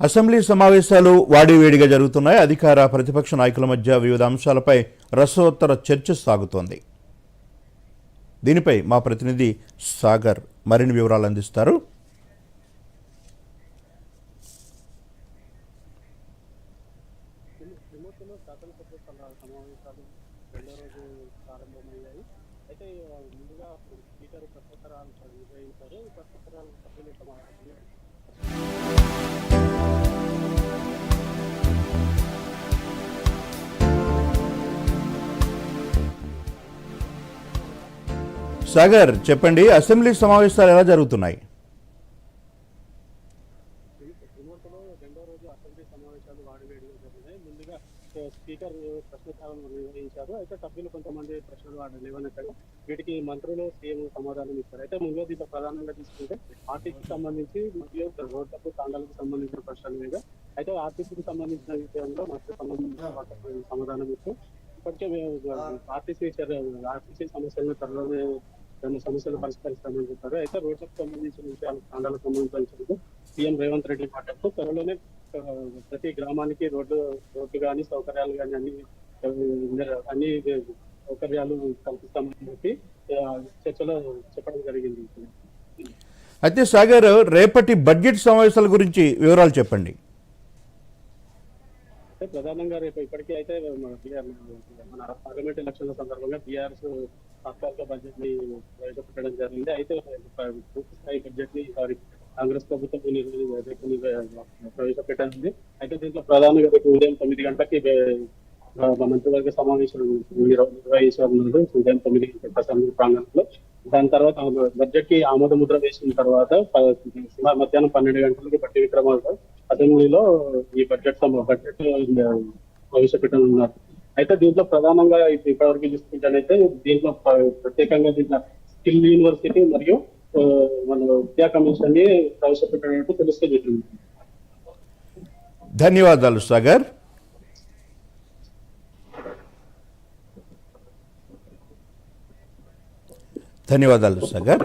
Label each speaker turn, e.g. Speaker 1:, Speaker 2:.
Speaker 1: Assembly సమావేశాలు వాడివేడిగా జరుగుతున్నాయి. అధికార ప్రతిపక్ష నాయకుల మధ్య వివిధ అంశాలపై రసోత్తర చర్చ సాగుతోంది. దీనిపై మా ప్రతినిధి సాగర్ మరిన్ని వివరాలు అందిస్తారు.
Speaker 2: ప్రారంభమయ్యాయి అయితే ముందుగా స్పీకర్ ప్రశ్నోత్తరాలు నిర్వహించారు ప్రశ్నోత్తరాలు సభ్యులు తమ
Speaker 1: సాగర్ చెప్పండి. అసెంబ్లీ సమావేశాలు ఎలా జరుగుతున్నాయి?
Speaker 2: రెండో రోజు అసెంబ్లీ సమావేశాలు జరిగినాయి ముందుగా స్పీకర్ ప్రశ్నోత్తరాలు నిర్వహించారు అయితే సభ్యులు కొంతమంది ప్రశ్నలు వాడు లేవనెత్తారు వీటికి మంత్రులు సీఎం సమాధానం ఇస్తారు అయితే ముందుగా దీంట్లో ప్రధానంగా తీసుకుంటే ఆర్టీసీకి సంబంధించి మరియు రోడ్లకు తాండాలకు సంబంధించిన ప్రశ్నల మీద అయితే ఆర్టీసీకి సంబంధించిన విషయంలో మంత్రి సంబంధించిన సమాధానం ఇస్తూ ఇప్పటికే మేము ఆర్టీసీ ఆర్టీసీ సమస్యలను త్వరలోనే రెండు సమస్యలు పరిష్కరిస్తామని చెప్పారు. అయితే రోడ్లకు సంబంధించిన విషయాలు తాండాలకు సంబంధించిన సీఎం రేవంత్ రెడ్డి మాట్లాడుతూ త్వరలోనే ప్రతి గ్రామానికి రోడ్డు రోడ్డు కానీ సౌకర్యాలు కానీ అన్ని అన్ని సౌకర్యాలు కల్పిస్తామని చెప్పి చర్చలో చెప్పడం జరిగింది.
Speaker 1: అయితే సాగర్ రేపటి బడ్జెట్ సమావేశాల గురించి వివరాలు చెప్పండి.
Speaker 2: అంటే ప్రధానంగా రేపు ఇప్పటికీ అయితే మన మన పార్లమెంట్ ఎలక్షన్ల సందర్భంగా బీఆర్ఎస్ తాత్కాలిక బడ్జెట్ని ప్రవేశపెట్టడం జరిగింది. అయితే పూర్తి స్థాయి బడ్జెట్ని సారీ కాంగ్రెస్ ప్రభుత్వం నిర్వ- రేపు అయితే దీంట్లో ప్రధానంగా రేపు ఉదయం తొమ్మిది గంటలకి మంత్రివర్గ సమావేశం నిర్వహించారు నిర్వహించనున్నారు ఉదయం తొమ్మిది గంటల ప్రాంగణంలో. దాని తర్వాత బడ్జెట్కి ఆమోద ముద్ర వేసిన తర్వాత మధ్యాహ్నం పన్నెండు గంటలకి పట్టి విక్రమార్క అసెంబ్లీలో ఈ బడ్జెట్ బడ్జెట్ ప్రవేశపెట్టనున్నారు. అయితే దీంట్లో ప్రధానంగా ఇప్పటివరకు చూసుకుంటానైతే దీంట్లో ప్రత్యేకంగా దీంట్లో స్కిల్ యూనివర్సిటీ మరియు మన విద్యా కమిషన్ని ప్రవేశపెట్టినట్టు తెలుస్తుంది
Speaker 1: ధన్యవాదాలు సాగర్. ధన్యవాదాలు సాగర్.